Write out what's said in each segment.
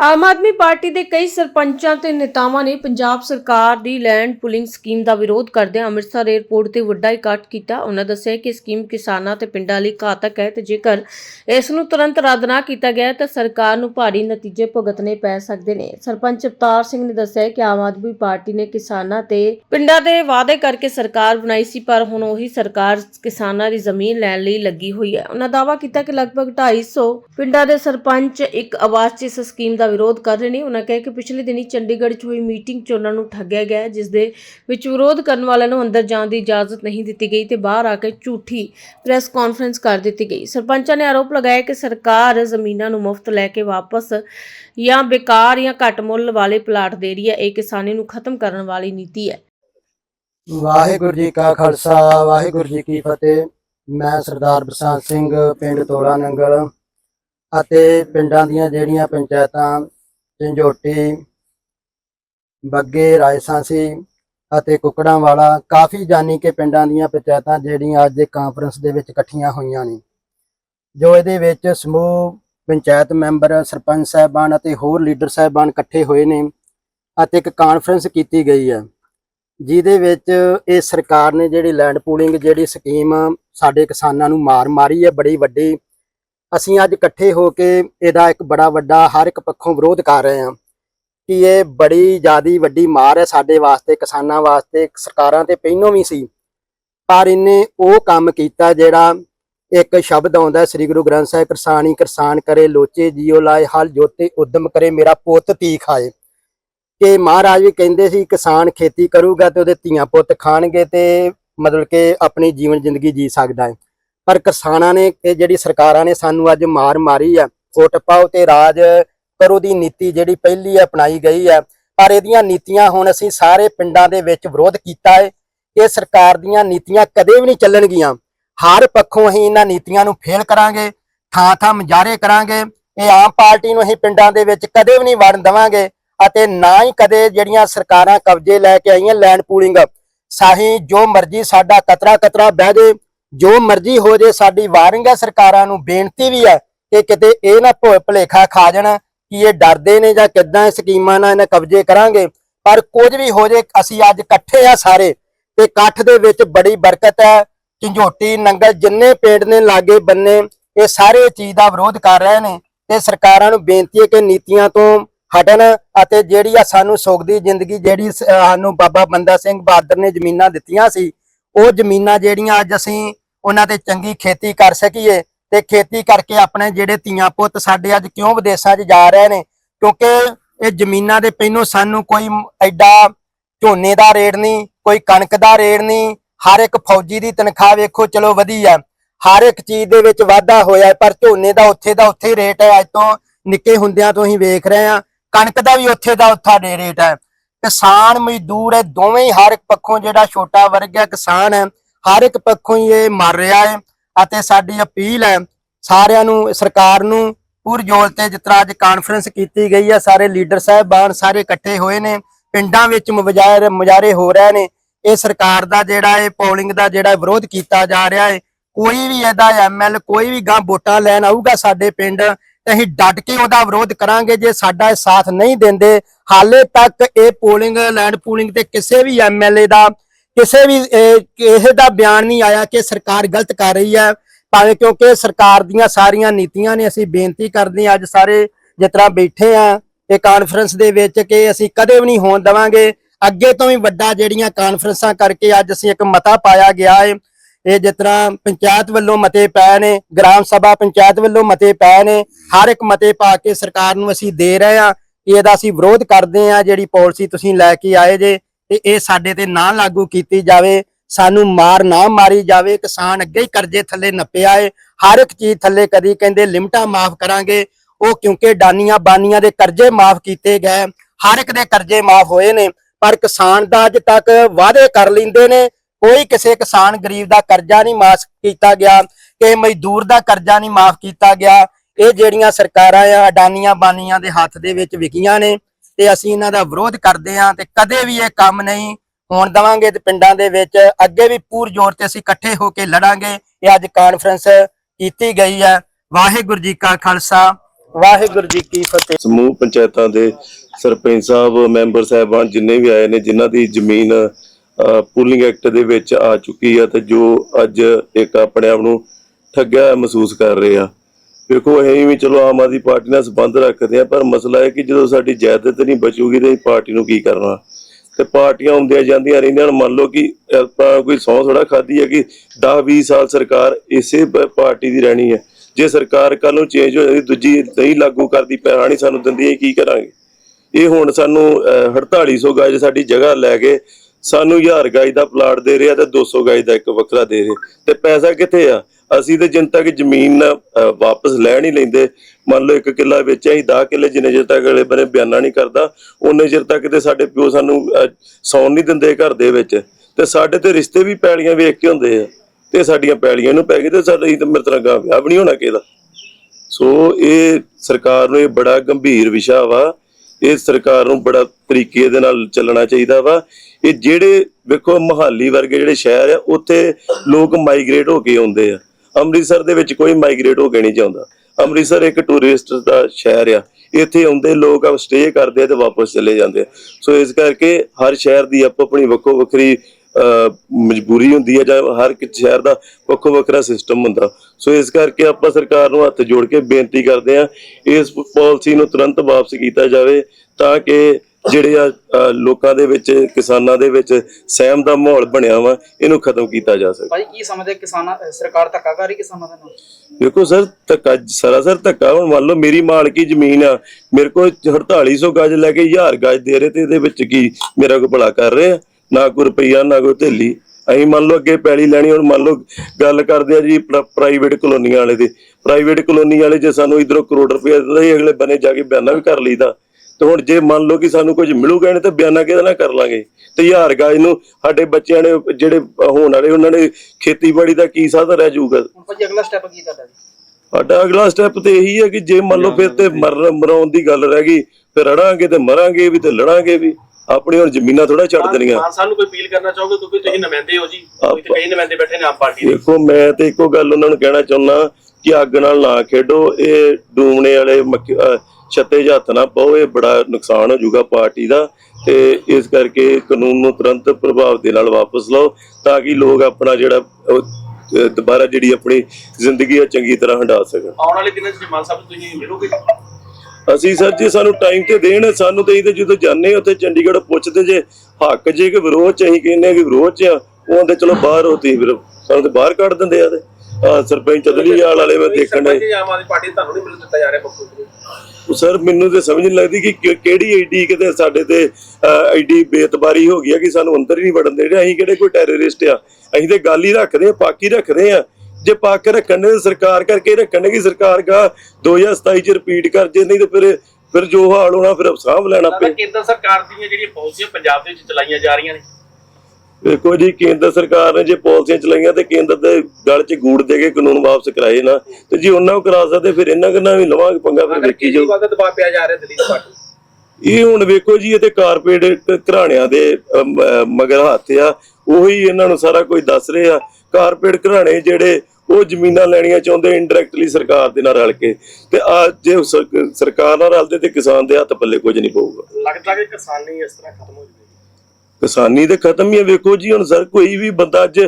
Aam Aadmi party ਦੇ ਕਈ ਸਰਪੰਚਾਂ ਤੇ ਨੇਤਾਵਾਂ ਨੇ ਪੰਜਾਬ ਸਰਕਾਰ ਦੀ ਲੈਂਡ ਪੁਲਿੰਗ ਸਕੀਮ ਦਾ ਵਿਰੋਧ ਕਰਦਿਆਂ ਅੰਮ੍ਰਿਤਸਰ ਏਅਰਪੋਰਟ ਤੇ ਵੱਡਾ ਇਕੱਠ ਕੀਤਾ। ਉਹਨਾਂ ਦੱਸਿਆ ਕਿ ਸਕੀਮ ਕਿਸਾਨਾਂ ਤੇ ਪਿੰਡਾਂ ਲਈ ਘਾਤਕ ਹੈ ਤੇ ਜੇਕਰ ਇਸ ਨੂੰ ਤੁਰੰਤ ਰੱਦ ਨਾ ਕੀਤਾ ਗਿਆ ਤਾਂ ਸਰਕਾਰ ਨੂੰ ਭਾਰੀ ਨਤੀਜੇ ਭੁਗਤਣੇ ਪੈ ਸਕਦੇ ਨੇ। ਸਰਪੰਚ ਅਵਤਾਰ ਸਿੰਘ ਨੇ ਦੱਸਿਆ ਕਿ ਆਮ ਆਦਮੀ ਪਾਰਟੀ ਨੇ ਕਿਸਾਨਾਂ ਤੇ ਪਿੰਡਾਂ ਦੇ ਵਾਅਦੇ ਕਰਕੇ ਸਰਕਾਰ ਬਣਾਈ ਸੀ, ਪਰ ਹੁਣ ਉਹੀ ਸਰਕਾਰ ਕਿਸਾਨਾਂ ਦੀ ਜ਼ਮੀਨ ਲੈਣ ਲਈ ਲੱਗੀ ਹੋਈ ਹੈ। ਉਹਨਾਂ ਦਾਅਵਾ ਕੀਤਾ ਕਿ ਲਗਭਗ 250 ਪਿੰਡਾਂ ਦੇ ਸਰਪੰਚ ਇੱਕ ਆਵਾਜ਼ 'ਚ ਇਸ ਸਕੀਮ ਦਾ ਵਿਰੋਧ ਕਰ ਰਹੇ ਨੇ। ਉਹਨਾਂ ਕਿਹਾ ਕਿ ਪਿਛਲੇ ਦਿਨੀ ਚੰਡੀਗੜ੍ਹ 'ਚ ਹੋਈ ਮੀਟਿੰਗ 'ਚ ਉਹਨਾਂ ਨੂੰ ਠੱਗਿਆ ਗਿਆ, ਜਿਸ ਦੇ ਵਿੱਚ ਵਿਰੋਧ ਕਰਨ ਵਾਲਿਆਂ ਨੂੰ ਅੰਦਰ ਜਾਣ ਦੀ ਇਜਾਜ਼ਤ ਨਹੀਂ ਦਿੱਤੀ ਗਈ ਤੇ ਬਾਹਰ ਆ ਕੇ ਝੂਠੀ ਪ੍ਰੈਸ ਕਾਨਫਰੰਸ ਕਰ ਦਿੱਤੀ ਗਈ। ਸਰਪੰਚਾਂ ਨੇ ਆਰੋਪ ਲਗਾਇਆ ਕਿ ਸਰਕਾਰ ਜ਼ਮੀਨਾਂ ਨੂੰ ਮੁਫਤ ਲੈ ਕੇ ਵਾਪਸ ਜਾਂ ਬੇਕਾਰ ਜਾਂ ਘੱਟ ਮੁੱਲ ਵਾਲੇ ਪਲਾਟ ਦੇ ਰਹੀ ਹੈ। ਇਹ ਕਿਸਾਨੀ ਨੂੰ ਖਤਮ ਕਰਨ ਵਾਲੀ ਨੀਤੀ ਹੈ। ਵਾਹਿਗੁਰੂ ਜੀ ਕਾ ਖਾਲਸਾ, ਵਾਹਿਗੁਰੂ ਜੀ ਕੀ ਫਤਿਹ। ਮੈਂ ਸਰਦਾਰ ਬਸੰਤ ਸਿੰਘ, ਪਿੰਡ ਤੋਲਾ ਨੰਗਲ। ਅਤੇ ਪਿੰਡਾਂ ਦੀਆਂ ਜਿਹੜੀਆਂ ਪੰਚਾਇਤਾਂ, ਝੰਜੋਟੀ, ਬੱਗੇ ਰਾਇਸਾਂਸੀ ਅਤੇ ਕੁਕੜਾਂ ਵਾਲਾ ਕਾਫੀ ਜਾਨੀ ਕਿ ਪਿੰਡਾਂ ਦੀਆਂ ਪੰਚਾਇਤਾਂ ਜਿਹੜੀਆਂ ਅੱਜ ਦੇ ਕਾਨਫਰੰਸ ਦੇ ਵਿੱਚ ਇਕੱਠੀਆਂ ਹੋਈਆਂ ਨੇ। ਜੋ ਇਹਦੇ ਵਿੱਚ ਸਮੂਹ ਪੰਚਾਇਤ ਮੈਂਬਰ, ਸਰਪੰਚ ਸਾਹਿਬਾਨ ਅਤੇ ਹੋਰ ਲੀਡਰ ਸਾਹਿਬਾਨ ਇਕੱਠੇ ਹੋਏ ਨੇ ਅਤੇ ਇੱਕ ਕਾਨਫਰੰਸ ਕੀਤੀ ਗਈ ਹੈ, ਜਿਹਦੇ ਵਿੱਚ ਇਹ ਸਰਕਾਰ ਨੇ ਜਿਹੜੀ ਲੈਂਡ ਪੂਲਿੰਗ ਜਿਹੜੀ ਸਕੀਮ ਸਾਡੇ ਕਿਸਾਨਾਂ ਨੂੰ ਮਾਰ ਮਾਰੀ ਹੈ, ਬੜੀ ਵੱਡੀ ਅਸੀਂ ਅੱਜ ਇਕੱਠੇ ਹੋ ਕੇ ਇਹਦਾ ਇੱਕ ਬੜਾ ਵੱਡਾ, ਹਰ ਇੱਕ ਪੱਖੋਂ ਵਿਰੋਧ ਕਰ ਰਹੇ ਹਾਂ ਕਿ ਇਹ ਬੜੀ ਜ਼ਿਆਦੀ ਵੱਡੀ ਮਾਰ ਹੈ ਸਾਡੇ ਵਾਸਤੇ, ਕਿਸਾਨਾਂ ਵਾਸਤੇ, ਸਰਕਾਰਾਂ ਤੇ ਪਹਿਲੋਂ ਵੀ ਸੀ। ਪਰ ਇਹਨੇ ਉਹ ਕੰਮ ਕੀਤਾ ਜਿਹੜਾ ਇੱਕ ਸ਼ਬਦ ਆਉਂਦਾ ਸ੍ਰੀ ਗੁਰੂ ਗ੍ਰੰਥ ਸਾਹਿਬ, ਕਿਰਸਾਨੀ ਕਿਰਸਾਨ ਕਰੇ, ਲੋਚੇ ਜੀਓ ਲਾਏ, ਹਲ ਜੋਤੇ ਉਦਮ ਕਰੇ, ਮੇਰਾ ਪੁੱਤ ਧੀ ਖਾਏ। ਕਿ ਮਹਾਰਾਜ ਵੀ ਕਹਿੰਦੇ ਸੀ, ਕਿਸਾਨ ਖੇਤੀ ਕਰੂਗਾ ਤੇ ਉਹਦੇ ਧੀਆਂ ਪੁੱਤ ਖਾਣਗੇ ਤੇ ਮਤਲਬ ਕਿ ਆਪਣੀ ਜੀਵਨ ਜ਼ਿੰਦਗੀ ਜੀ ਸਕਦਾ ਹੈ। ਪਰ ਕਿਸਾਨਾਂ ਨੇ ਤੇ ਜਿਹੜੀ ਸਰਕਾਰਾਂ ਨੇ ਸਾਨੂੰ ਅੱਜ ਮਾਰ ਮਾਰੀ ਆ ਫੁੱਟ ਪਾਓ ਤੇ ਰਾਜ ਕਰੋ ਦੀ ਨੀਤੀ ਜਿਹੜੀ ਪਹਿਲੀ ਅਪਣਾਈ ਗਈ ਹੈ ਪਰ ਇਹਦੀਆਂ ਨੀਤੀਆਂ ਹੁਣ ਅਸੀਂ ਸਾਰੇ ਪਿੰਡਾਂ ਦੇ ਵਿੱਚ ਵਿਰੋਧ ਕੀਤਾ ਹੈ ਇਹ ਸਰਕਾਰ ਦੀਆਂ ਨੀਤੀਆਂ ਕਦੇ ਵੀ ਨਹੀਂ ਚੱਲਣਗੀਆਂ। ਹਰ ਪੱਖੋਂ ਅਸੀਂ ਇਹਨਾਂ ਨੀਤੀਆਂ ਨੂੰ ਫੇਲ ਕਰਾਂਗੇ ਥਾਂ ਥਾਂ ਮੁਜ਼ਾਹਰੇ ਕਰਾਂਗੇ। ਇਹ ਆਮ ਪਾਰਟੀ ਨੂੰ ਅਸੀਂ ਪਿੰਡਾਂ ਦੇ ਵਿੱਚ ਕਦੇ ਵੀ ਨਹੀਂ ਵੜਨ ਦੇਵਾਂਗੇ ਅਤੇ ਨਾ ਹੀ ਕਦੇ ਜਿਹੜੀਆਂ ਸਰਕਾਰਾਂ ਕਬਜ਼ੇ ਲੈ ਕੇ ਆਈਆਂ ਲੈਂਡ ਪੂਲਿੰਗ, ਸਾਹੀ ਜੋ ਮਰਜ਼ੀ ਸਾਡਾ ਕਤਰਾ ਕਤਰਾ ਬਹਿ ਜੇ। ਜੋ ਮਰਜ਼ੀ ਹੋ ਜੇ, ਸਾਡੀ ਵਾਰਿੰਗ ਹੈ, ਸਰਕਾਰਾਂ ਨੂੰ ਬੇਨਤੀ ਵੀ ਹੈ ਕਿ ਕਿਤੇ ਇਹ ਨਾ ਭੁ- ਭੁਲੇਖਾ ਖਾ ਜਾਣ ਕਿ ਇਹ ਡਰਦੇ ਨੇ ਜਾਂ ਕਿੱਦਾਂ ਸਕੀਮਾਂ ਨਾਲ ਇਹਨਾਂ ਕਬਜ਼ੇ ਕਰਾਂਗੇ। ਪਰ ਕੁਝ ਵੀ ਹੋ ਜੇ, ਅਸੀਂ ਅੱਜ ਇਕੱਠੇ ਆ ਸਾਰੇ ਤੇ ਇਕੱਠ ਦੇ ਵਿੱਚ ਬੜੀ ਬਰਕਤ ਹੈ। ਝੰਜੋਟੀ, ਨੰਗਲ, ਜਿੰਨੇ ਪਿੰਡ ਨੇ, ਲਾਗੇ ਬੰਨੇ, ਇਹ ਸਾਰੇ ਚੀਜ਼ ਦਾ ਵਿਰੋਧ ਕਰ ਰਹੇ ਨੇ ਤੇ ਸਰਕਾਰਾਂ ਨੂੰ ਬੇਨਤੀ ਹੈ ਕਿ ਨੀਤੀਆਂ ਤੋਂ ਹਟਣ ਅਤੇ ਜਿਹੜੀ ਆ ਸਾਨੂੰ ਸੁੱਖ ਦੀ ਜ਼ਿੰਦਗੀ, ਜਿਹੜੀ ਸਾਨੂੰ ਬਾਬਾ ਬੰਦਾ ਸਿੰਘ ਬਹਾਦਰ ਨੇ ਜ਼ਮੀਨਾਂ ਦਿੱਤੀਆਂ ਸੀ ਉਹ ਜ਼ਮੀਨਾਂ ਜਿਹੜੀਆਂ ਅੱਜ ਅਸੀਂ ਉਹਨਾਂ ਤੇ ਚੰਗੀ ਖੇਤੀ ਕਰ ਸਕੀਏ ਤੇ ਖੇਤੀ ਕਰਕੇ ਆਪਣੇ ਜਿਹੜੇ ਧੀਆਂ ਪੁੱਤ ਸਾਡੇ ਅੱਜ ਕਿਉਂ ਵਿਦੇਸ਼ਾਂ 'ਚ ਜਾ ਰਹੇ ਨੇ? ਕਿਉਂਕਿ ਇਹ ਜ਼ਮੀਨਾਂ ਦੇ ਪਹਿਲੋਂ ਸਾਨੂੰ ਕੋਈ ਐਡਾ ਝੋਨੇ ਦਾ ਰੇਟ ਨਹੀਂ, ਕੋਈ ਕਣਕ ਦਾ ਰੇਟ ਨਹੀਂ, ਹਰ ਇੱਕ ਫੌਜੀ ਦੀ ਤਨਖਾਹ ਵੇਖੋ ਚਲੋ ਵਧੀਆ। ਹਰ ਇੱਕ ਚੀਜ਼ ਦੇ ਵਿੱਚ ਵਾਧਾ ਹੋਇਆ, ਪਰ ਝੋਨੇ ਦਾ ਉੱਥੇ ਦਾ ਉੱਥੇ ਹੀ ਰੇਟ ਹੈ। ਅੱਜ ਤੋਂ ਨਿੱਕੇ ਹੁੰਦਿਆਂ ਤੋਂ ਹੀ ਵੇਖ ਰਹੇ ਆ ਕਣਕ ਦਾ ਵੀ ਉੱਥੇ ਦਾ ਉੱਥਾ ਰੇਟ ਹੈ। ਕਿਸਾਨ ਮਜ਼ਦੂਰ ਹੈ, ਦੋਵੇਂ ਹੀ ਹਰ ਇੱਕ ਪੱਖੋਂ ਜਿਹੜਾ ਛੋਟਾ ਵਰਗ ਹੈ, ਕਿਸਾਨ ਹੈ, ਹਰ ਇੱਕ ਪੱਖੋਂ ਹੀ ਇਹ ਮਰ ਰਿਹਾ ਹੈ ਅਤੇ ਸਾਡੀ ਅਪੀਲ ਹੈ ਸਾਰਿਆਂ ਨੂੰ, ਸਰਕਾਰ ਨੂੰ ਪੁਰਜੋਰ ਤੇ ਜਿਸ ਅੱਜ ਕਾਨਫਰੰਸ ਕੀਤੀ ਗਈ ਹੈ, ਸਾਰੇ ਲੀਡਰ ਸਾਹਿਬਾਨ ਸਾਰੇ ਇਕੱਠੇ ਹੋਏ ਨੇ, ਪਿੰਡਾਂ ਵਿੱਚ ਮੁਜ਼ਾਹਰੇ ਮੁਜ਼ਾਹਰੇ ਹੋ ਰਹੇ ਨੇ, ਇਹ ਸਰਕਾਰ ਦਾ ਜਿਹੜਾ ਇਹ ਪੋਲਿੰਗ ਦਾ ਜਿਹੜਾ ਵਿਰੋਧ ਕੀਤਾ ਜਾ ਰਿਹਾ ਹੈ, ਕੋਈ ਵੀ ਇਹਦਾ ਐਮਐਲ ਕੋਈ ਵੀ ਗਾਂ ਵੋਟਾਂ ਲੈਣ ਆਊਗਾ ਸਾਡੇ ਪਿੰਡ, ਤੇ ਅਸੀਂ ਡਟ ਕੇ ਉਹਦਾ ਵਿਰੋਧ ਕਰਾਂਗੇ, ਜੇ ਸਾਡਾ ਇਹ ਸਾਥ ਨਹੀਂ ਦਿੰਦੇ ਹਾਲੇ ਤੱਕ ਇਹ ਪੋਲਿੰਗ, ਲੈਂਡ ਪੂਲਿੰਗ ਤੇ ਕਿਸੇ ਵੀ ਐਮਐਲਏ ਦਾ, ਕਿਸੇ ਵੀ, ਇਹ- ਕਿਸੇ ਦਾ ਬਿਆਨ ਨਹੀਂ ਆਇਆ ਕਿ ਸਰਕਾਰ ਗਲਤ ਕਰ ਰਹੀ ਹੈ। ਭਾਵੇਂ ਕਿਉਂਕਿ ਸਰਕਾਰ ਦੀਆਂ ਸਾਰੀਆਂ ਨੀਤੀਆਂ ਨੇ, ਅਸੀਂ ਬੇਨਤੀ ਕਰਦੇ ਹਾਂ ਅੱਜ ਸਾਰੇ ਜਿਸ ਤਰ੍ਹਾਂ ਬੈਠੇ ਆ ਇਹ ਕਾਨਫਰੰਸ ਦੇ ਵਿੱਚ ਕਿ ਅਸੀਂ ਕਦੇ ਵੀ ਨਹੀਂ ਹੋਣ ਦੇਵਾਂਗੇ। ਅੱਗੇ ਤੋਂ ਵੀ ਵੱਡਾ ਜਿਹੜੀਆਂ ਕਾਨਫਰੰਸਾਂ ਕਰਕੇ ਅੱਜ ਅਸੀਂ ਇੱਕ ਮਤਾ ਪਾਇਆ ਗਿਆ ਹੈ, ਇਹ ਜਿਸ ਤਰ੍ਹਾਂ ਪੰਚਾਇਤ ਵੱਲੋਂ ਮਤੇ ਪਏ ਨੇ, ਗ੍ਰਾਮ ਸਭਾ ਪੰਚਾਇਤ ਵੱਲੋਂ ਮਤੇ ਪਏ ਨੇ, ਹਰ ਇੱਕ ਮਤੇ ਪਾ ਕੇ ਸਰਕਾਰ ਨੂੰ ਅਸੀਂ ਦੇ ਰਹੇ ਹਾਂ। ਕਿ ਇਹਦਾ ਅਸੀਂ ਵਿਰੋਧ ਕਰਦੇ ਹਾਂ, ਜਿਹੜੀ ਪਾਲਿਸੀ ਤੁਸੀਂ ਲੈ ਕੇ ਆਏ ਜੇ, ਤੇ ਇਹ ਸਾਡੇ ਤੇ ਨਾ ਲਾਗੂ ਕੀਤੀ ਜਾਵੇ, ਸਾਨੂੰ ਮਾਰ ਨਾ ਮਾਰੀ ਜਾਵੇ, ਕਿਸਾਨ ਅੱਗੇ ਹੀ ਕਰਜ਼ੇ ਥੱਲੇ ਨੱਪਿਆ ਏ, ਹਰ ਇੱਕ ਚੀਜ਼ ਥੱਲੇ ਕਦੀ ਕਹਿੰਦੇ ਲਿਮਟਾਂ ਮਾਫ ਕਰਾਂਗੇ, ਉਹ ਕਿਉਂਕਿ ਡਾਨੀਆਂ ਬਾਨੀਆਂ ਦੇ ਕਰਜ਼ੇ ਮਾਫ ਕੀਤੇ ਗਏ, ਹਰ ਇੱਕ ਦੇ ਕਰਜ਼ੇ ਮਾਫ ਹੋਏ ਨੇ, ਪਰ ਕਿਸਾਨ ਦਾ ਅੱਜ ਤੱਕ ਵਾਅਦੇ ਕਰ ਲੈਂਦੇ ਨੇ, ਕੋਈ ਕਿਸੇ ਕਿਸਾਨ ਗਰੀਬ ਦਾ ਕਰਜ਼ਾ ਨਹੀਂ ਮਾਫ ਕੀਤਾ ਗਿਆ ਕਿ ਮਜ਼ਦੂਰ ਦਾ ਕਰਜ਼ਾ ਨਹੀਂ ਮਾਫ ਕੀਤਾ ਗਿਆ ਇਹ ਜਿਹੜੀਆਂ ਸਰਕਾਰਾਂ ਆ, ਅਡਾਨੀਆਂ ਬਾਨੀਆਂ ਦੇ ਹੱਥ ਦੇ ਵਿੱਚ ਵਿਕੀਆਂ ਨੇ ਤੇ ਅਸੀਂ ਇਹਨਾਂ ਦਾ ਵਿਰੋਧ ਕਰਦੇ ਆ ਤੇ ਕਦੇ ਵੀ ਇਹ ਕੰਮ ਨਹੀਂ ਹੋਣ ਦਵਾਂਗੇ ਤੇ ਪਿੰਡਾਂ ਦੇ ਵਿੱਚ ਅੱਗੇ ਵੀ ਪੂਰ ਜ਼ੋਰ ਤੇ ਅਸੀਂ ਇਕੱਠੇ ਹੋ ਕੇ ਲੜਾਂਗੇ। ਇਹ ਅੱਜ ਕਾਨਫਰੰਸ ਕੀਤੀ ਗਈ ਹੈ ਵਾਹਿਗੁਰੂ ਜੀ ਕਾ ਖਾਲਸਾ, ਵਾਹਿਗੁਰੂ ਜੀ ਕੀ ਫਤਿਹ। ਸਮੂਹ ਪੰਚਾਇਤਾਂ ਦੇ ਸਰਪੰਚ ਸਾਹਿਬ, ਮੈਂਬਰ ਸਾਹਿਬਾਨ ਜਿੰਨੇ ਵੀ ਆਏ ਨੇ, ਜਿਨ੍ਹਾਂ ਦੀ ਜ਼ਮੀਨ ਪੂਲਿੰਗ ਐਕਟ ਦੇ ਵਿੱਚ ਆ ਚੁੱਕੀ ਆ ਤੇ ਜੋ ਅੱਜ ਇੱਕ ਆਪਣੇ ਆਪ ਨੂੰ ਠੱਗਿਆ ਮਹਿਸੂਸ ਕਰ ਰਹੇ ਆ। ਵੇਖੋ ਅਸੀਂ ਵੀ ਚਲੋ ਆਮ ਆਦਮੀ ਪਾਰਟੀ ਨਾਲ ਸੰਬੰਧ ਰੱਖਦੇ ਆ ਪਰ ਮਸਲਾ ਹੈ ਕਿ ਜਦੋਂ ਸਾਡੀ ਜਾਇਦਾਦ ਨਹੀਂ ਬਚੂਗੀ ਤੇ ਅਸੀਂ ਪਾਰਟੀ ਨੂੰ ਕੀ ਕਰਨਾ? ਤੇ ਪਾਰਟੀਆਂ ਹੁੰਦੀਆਂ ਜਾਂਦੀਆਂ ਰਹਿੰਦੀਆਂ ਹੁਣ ਮੰਨ ਲਓ ਕਿ ਆਪਾਂ ਕੋਈ ਸੌ ਥੋੜਾ ਖਾਦੀ ਹੈ ਕਿ 10 20 ਸਾਲ ਸਰਕਾਰ ਇਸੇ ਪਾਰਟੀ ਦੀ ਰਹਿਣੀ ਹੈ। ਜੇ ਸਰਕਾਰ ਕੱਲ ਨੂੰ ਚੇਂਜ ਹੋ ਜਾਂਦੀ ਦੂਜੀ ਨਹੀਂ ਲਾਗੂ ਕਰਦੀ ਪੈਸਾ ਸਾਨੂੰ ਦਿੰਦੀ ਇਹ ਕੀ ਕਰਾਂਗੇ? ਇਹ ਹੁਣ ਸਾਨੂੰ ਅਹ, 4800 ਗਜ ਸਾਡੀ ਜਗ੍ਹਾ ਲੈ ਕੇ ਸਾਨੂੰ 1000 ਗਾਈ ਦਾ ਪਲਾਟ ਦੇ ਰਿਹਾ ਤੇ 200 ਗਾਈ ਦਾ ਇੱਕ ਵੱਖਰਾ ਦੇ ਰਿਹਾ। ਤੇ ਪੈਸਾ ਕਿੱਥੇ ਆ? ਅਸੀਂ ਤੇ ਜਨਤਾ ਕੀ ਜ਼ਮੀਨ ਵਾਪਸ ਲੈ ਨਹੀਂ ਲੈਂਦੇ। ਮੰਨ ਲਓ ਇੱਕ ਕਿੱਲਾ ਵੇਚਿਆ ਅਸੀਂ 10 ਕਿੱਲੇ ਜਿੰਨੇ ਚਿਰ ਤੱਕ ਅਗਲੇ ਬਨੇ ਬਿਆਨਾ ਨਹੀਂ ਕਰਦਾ ਉਹਨੇ ਚਿਰ ਤੱਕ ਤੇ ਸਾਡੇ ਪਿਓ ਸਾਨੂੰ ਸੌਣ ਨਹੀਂ ਦਿੰਦੇ ਘਰ ਦੇ ਵਿੱਚ। ਤੇ ਸਾਡੇ ਤੇ ਰਿਸ਼ਤੇ ਵੀ ਪੈਲੀਆਂ ਵੇਖ ਕੇ ਹੁੰਦੇ ਆ। ਤੇ ਸਾਡੀਆਂ ਪੈਲੀਆਂ ਨੂੰ ਪੈ ਗਏ ਤੇ ਸਾਡੇ ਤਾਂ ਮੇਰੇ ਤਰ੍ਹਾਂ ਗਾਂ ਵਿਆਹ ਵੀ ਨਹੀਂ ਹੋਣਾ ਕਿਹਦਾ ਸੋ ਇਹ ਸਰਕਾਰ ਨੂੰ ਇਹ ਬੜਾ ਗੰਭੀਰ ਵਿਸ਼ਾ ਵਾ। ਇਹ ਸਰਕਾਰ ਨੂੰ ਬੜਾ ਤਰੀਕੇ ਦੇ ਨਾਲ ਚੱਲਣਾ ਚਾਹੀਦਾ ਵਾ। ਇਹ ਜਿਹੜੇ ਵੇਖੋ ਮਹਾਲੀ ਵਰਗੇ ਜਿਹੜੇ ਸ਼ਹਿਰ ਆ, ਉੱਥੇ ਲੋਕ ਮਾਈਗ੍ਰੇਟ ਹੋ ਕੇ ਆਉਂਦੇ ਆ। ਅੰਮ੍ਰਿਤਸਰ ਦੇ ਵਿੱਚ ਕੋਈ ਮਾਈਗ੍ਰੇਟ ਹੋ ਕੇ ਨਹੀਂ ਜਾਂਦਾ। ਅੰਮ੍ਰਿਤਸਰ ਇੱਕ ਟੂਰਿਸਟ ਦਾ ਸ਼ਹਿਰ ਆ। ਇੱਥੇ ਆਉਂਦੇ ਲੋਕ ਆ ਸਟੇ ਕਰਦੇ ਆ ਤੇ ਵਾਪਸ ਚਲੇ ਜਾਂਦੇ ਆ। ਸੋ ਇਸ ਕਰਕੇ ਹਰ ਸ਼ਹਿਰ ਦੀ ਆਪੋ ਆਪਣੀ ਵੱਖੋ ਵੱਖਰੀ ਮਜਬੂਰੀ ਹੁੰਦੀ ਹੈ ਜਾਂ ਹਰ ਇੱਕ ਸ਼ਹਿਰ ਦਾ ਵੱਖੋ ਵੱਖਰਾ ਸਿਸਟਮ ਹੁੰਦਾ। ਸੋ ਇਸ ਕਰਕੇ ਆਪਾਂ ਸਰਕਾਰ ਨੂੰ ਹੱਥ ਜੋੜ ਕੇ ਬੇਨਤੀ ਕਰਦੇ ਹਾਂ ਇਸ ਪਾਲਿਸੀ ਨੂੰ ਤੁਰੰਤ ਵਾਪਸ ਕੀਤਾ ਜਾਵੇ ਤਾਂ ਕਿ ਜਿਹੜੇ ਆ ਲੋਕਾਂ ਦੇ ਵਿੱਚ ਕਿਸਾਨਾਂ ਦੇ ਵਿੱਚ ਸਹਿਮ ਦਾ ਮਾਹੌਲ ਬਣਿਆ ਵਾ ਇਹਨੂੰ ਖਤਮ ਕੀਤਾ ਜਾ ਸਕੇ। ਭਾਈ ਕੀ ਸਮਝਦੇ ਕਿਸਾਨਾਂ ਅਹ ਸਰਕਾਰ ਧੱਕਾ ਕਰ ਰਹੀ ਕਿਸਾਨਾਂ ਦੇ ਨਾਲ? ਦੇਖੋ ਸਰ ਧੱਕਾ ਸਰਾਸਰ ਧੱਕਾ ਹੁਣ ਮੰਨ ਲਓ ਮੇਰੀ ਮਾਲਕੀ ਜ਼ਮੀਨ ਆ ਮੇਰੇ ਕੋਲ 4800 ਗਜ ਲੈ ਕੇ 1000 ਗਜ ਦੇ ਰਹੇ ਤੇ ਇਹਦੇ ਵਿੱਚ ਕੀ ਮੇਰਾ ਕੋਈ ਭਲਾ ਕਰ ਰਹੇ? ਆ ਨਾ ਕੋਈ ਰੁਪਈਆ ਨਾ ਕੋਈ ਥੇਲੀ ਅਸੀਂ ਮੰਨ ਲਓ ਅੱਗੇ ਪੈਲੀ ਲੈਣੀ ਹੁਣ ਮੰਨ ਲਓ ਗੱਲ ਕਰਦੇ ਆ ਜੀ ਪ੍ਰਾਈਵੇਟ ਕਲੋਨੀਆਂ ਵਾਲੇ ਦੀ। ਪ੍ਰਾਈਵੇਟ ਕਲੋਨੀ ਵਾਲੇ ਜੇ ਸਾਨੂੰ ਇਧਰੋਂ ਕਰੋੜ ਰੁਪਏ ਦਿੰਦੇ ਸੀ ਅਗਲੇ ਬੰਨੇ ਜਾ ਕੇ ਬਿਆਨਾ ਵੀ ਕਰ ਲਈਦਾ। ਤੇ ਹੁਣ ਜੇ ਮੰਨ ਲਓ ਕਿ ਸਾਨੂੰ ਕੁਝ ਮਿਲੂਗਾ ਨਹੀਂ ਤਾਂ ਬਿਆਨਾ ਕਿਹਦੇ ਨਾਲ ਕਰ ਲਾਂਗੇ? ਤੇ ਹਜ਼ਾਰ ਗਜ ਨੂੰ ਸਾਡੇ ਬੱਚਿਆਂ ਨੇ ਜਿਹੜੇ ਹੋਣ ਵਾਲੇ ਉਹਨਾਂ ਨੇ ਖੇਤੀਬਾੜੀ ਦਾ ਕੀ ਸਾਧਨ ਰਹਿ ਜਾਊਗਾ? ਹੁਣ ਭਾਜੀ ਅਗਲਾ ਸਟੈਪ ਕੀ ਤੁਹਾਡਾ ਜੀ? ਸਾਡਾ ਅਗਲਾ ਸਟੈਪ ਤੇ ਇਹੀ ਹੈ ਕਿ ਜੇ ਮੰਨ ਲਓ ਫਿਰ ਤੇ ਮਰ ਮਰਾਉਣ ਦੀ ਗੱਲ ਰਹਿ ਗਈ ਫਿਰ ਰੜਾਂਗੇ ਤੇ ਮਰਾਂਗੇ ਵੀ ਤੇ ਲੜਾਂਗੇ ਵੀ। ਆਪਣੀ ਹੁਣ ਜ਼ਮੀਨਾਂ ਥੋੜਾ ਛੱਡ ਦੇਣੀਆਂ। ਮਾਨ ਸਾਹਿਬ ਨੂੰ ਕੋਈ ਅਪੀਲ ਕਰਨਾ ਚਾਹੋਗੇ ਕਿਉਂਕਿ ਤੁਸੀਂ ਨੁਮਾਇੰਦੇ ਹੋ ਜੀ। ਕੋਈ ਤੇ ਕਈ ਨੁਮਾਇੰਦੇ ਬੈਠੇ ਨੇ ਆਮ ਪਾਰਟੀ ਦੇ। ਦੇਖੋ ਮੈਂ ਤੇ ਇੱਕੋ ਗੱਲ ਉਹਨਾਂ ਨੂੰ ਕਹਿਣਾ ਚਾਹੁੰਦਾ ਕਿ ਅੱਗ ਨਾਲ ਨਾ ਖੇਡੋ ਇਹ ਡੂਮਣੇ ਵਾਲੇ ਛੱਤੇ ਹੱਥ ਨਾ ਪਾਓ ਇਹ ਬੜਾ ਨੁਕਸਾਨ ਹੋ ਜਾਊਗਾ ਪਾਰਟੀ ਦਾ ਤੇ ਇਸ ਕਰਕੇ ਕਾਨੂੰਨ ਨੂੰ ਤੁਰੰਤ ਪ੍ਰਭਾਵ ਦੇ ਨਾਲ ਵਾਪਸ ਲਓ ਤਾਂ ਕਿ ਲੋਕ ਆਪਣਾ ਜਿਹੜਾ ਦੁਬਾਰਾ ਜਿਹੜੀ ਆਪਣੀ ਜ਼ਿੰਦਗੀ ਆ ਚੰਗੀ ਤਰ੍ਹਾਂ ਹੰਡਾ ਸਕਣ। ਆਉਣ ਵਾਲੇ ਦਿਨਾਂ 'ਚ ਮਾਨ ਸਾਹਿਬ ਤੁਸੀਂ ਮਿਲੋਗੇ? ਅਸੀਂ ਸਰ ਜੀ ਸਾਨੂੰ ਟਾਈਮ ਤੇ ਦੇਣ ਸਾਨੂੰ ਤੇ ਇਹਦੇ ਜਦੋਂ ਹਾਂ ਉੱਥੇ ਚੰਡੀਗੜ੍ਹ ਪੁੱਛਦੇ ਜੇ ਹੱਕ ਜੇ ਕਿ ਵਿਰੋਧ ਚ ਅਸੀਂ ਕਹਿੰਦੇ ਕਿ ਵਿਰੋਧ ਚ ਉਹ ਆਂਦੇ ਚਲੋ ਬਾਹਰ ਹੋਤੀ ਫਿਰ ਸਾਨੂੰ ਤੇ ਬਾਹਰ ਕੱਢ ਦਿੰਦੇ ਆ ਤੇ। ਸਰਪੰਚ ਅਦਲੀਵਾਲ ਵਾਲੇ ਮੈਂ ਦੇਖਣ ਦੇ ਆਮ ਆਦਮੀ ਪਾਰਟੀ ਤੁਹਾਨੂੰ ਨਹੀਂ ਮਿਲ ਦਿੱਤਾ ਜਾ ਰਿਹਾ ਪੱਖੋਂ। ਸਰ ਮੈਨੂੰ ਤੇ ਸਮਝ ਨਹੀਂ ਲੱਗਦੀ ਕਿ ਕਿ- ਕਿਹੜੀ ਆਈਡੀ ਕਿਤੇ ਸਾਡੇ ਤੇ ਆਈਡੀ ਬੇਤਬਾਰੀ ਹੋ ਗਈ ਆ ਕਿ ਸਾਨੂੰ ਅੰਦਰ ਹੀ ਨਹੀਂ ਵੜਨ ਦੇ ਰਹੇ ਅਸੀਂ ਕਿਹੜੇ ਕੋਈ ਟੈਰਰਿਸਟ ਆ? ਅਸੀਂ ਤੇ ਗੱਲ ਹੀ ਰੱਖਦੇ ਆ ਪਾਕੀ ਰੱਖਦੇ ਆ ਜੇ ਪੱਕ ਰੱਖਣ ਦੇ ਸਰਕਾਰ ਕਰਕੇ ਰੱਖਣ ਦੇ ਕਿ ਸਰਕਾਰ ਗਾ 2027 ਚ ਰਿਪੀਟ ਕਰ ਜੇ ਨਹੀਂ ਤੇ ਫਿਰ ਫਿਰ ਜੋ ਹਾਲ ਹੋਣਾ ਫਿਰ ਸਾਂਭ ਲੈਣਾ ਲੱਗਦਾ ਪਏ। ਕੇਂਦਰ ਸਰਕਾਰ ਦੀਆਂ ਜਿਹੜੀਆਂ ਪਾਲਿਸੀਆਂ ਪੰਜਾਬ ਦੇ ਵਿੱਚ ਚਲਾਈਆਂ ਜਾ ਰਹੀਆਂ ਨੇ। ਵੇਖੋ ਜੀ ਕੇਂਦਰ ਸਰਕਾਰ ਨੇ ਜੇ ਪਾਲਿਸੀਆਂ ਚਲਾਈਆਂ ਤੇ ਕੇਂਦਰ ਦੇ ਗਲ 'ਚ ਗੂੜ ਦੇ ਕੇ ਕਾਨੂੰਨ ਵਾਪਸ ਕਰਾਏ ਨਾ ਤੇ ਜੇ ਉਹਨਾਂ ਨੂੰ ਕਰਾ ਸਕਦੇ ਫਿਰ ਇਹਨਾਂ ਕਿੰਨਾ ਵੀ ਲਵਾਂਗੇ ਪੰਗਾ ਫਿਰ ਵੇਖੀ ਦਬਾਅ ਪਿਆ ਜਾ ਰਿਹਾ ਇਹ ਹੁਣ ਵੇਖੋ ਜੀ ਇਹ ਤੇ ਕਾਰਪੋਰੇਟ ਘਰਾਣਿਆਂ ਦੇ ਮਗਰ ਹੱਥ ਆ ਉਹੀ ਇਹਨਾਂ ਨੂੰ ਸਾਰਾ ਕੁਝ ਦੱਸ ਰਹੇ ਆ। ਕਾਰਪੋਰੇਟ ਘਰਾਣੇ ਜਿਹੜੇ ਉਹ ਜ਼ਮੀਨਾਂ ਲੈਣੀਆਂ ਚਾਹੁੰਦੇ ਇਨਡਾਇਰੈਕਟਲੀ ਸਰਕਾਰ ਦੇ ਨਾਲ ਰਲ ਕੇ। ਤੇ ਆ ਜੇ ਸਰਕਾਰ ਨਾਲ ਰਲਦੇ ਤੇ ਕਿਸਾਨ ਦੇ ਹੱਥ ਪੱਲੇ ਕੁਝ ਨਹੀਂ ਪਊਗਾ। ਲੱਗਦਾ ਕਿ ਕਿਸਾਨੀ ਇਸ ਤਰ੍ਹਾਂ ਖਤਮ ਹੋ ਜਾਵੇਗੀ ਕਿਸਾਨੀ ਤੇ ਖਤਮ ਹੀ ਆ। ਵੇਖੋ ਜੀ, ਹੁਣ ਸਰ ਕੋਈ ਵੀ ਬੰਦਾ ਅੱਜ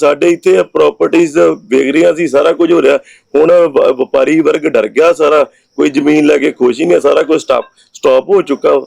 ਸਾਡੇ ਇੱਥੇ ਪ੍ਰਾਪਰਟੀਆਂ ਵੇਚ ਰਹੀਆਂ ਸੀ, ਸਾਰਾ ਕੁਝ ਹੋ ਰਿਹਾ। ਹੁਣ ਵਪਾਰੀ ਵਰਗ ਡਰ ਗਿਆ ਸਾਰਾ। ਕੋਈ ਜ਼ਮੀਨ ਲੈ ਕੇ ਖੁਸ਼ ਹੀ ਨਹੀਂ ਸਾਰਾ ਕੁਝ ਸਟਾਪ ਸਟਾਪ ਹੋ ਚੁੱਕਾ। ਵਾ।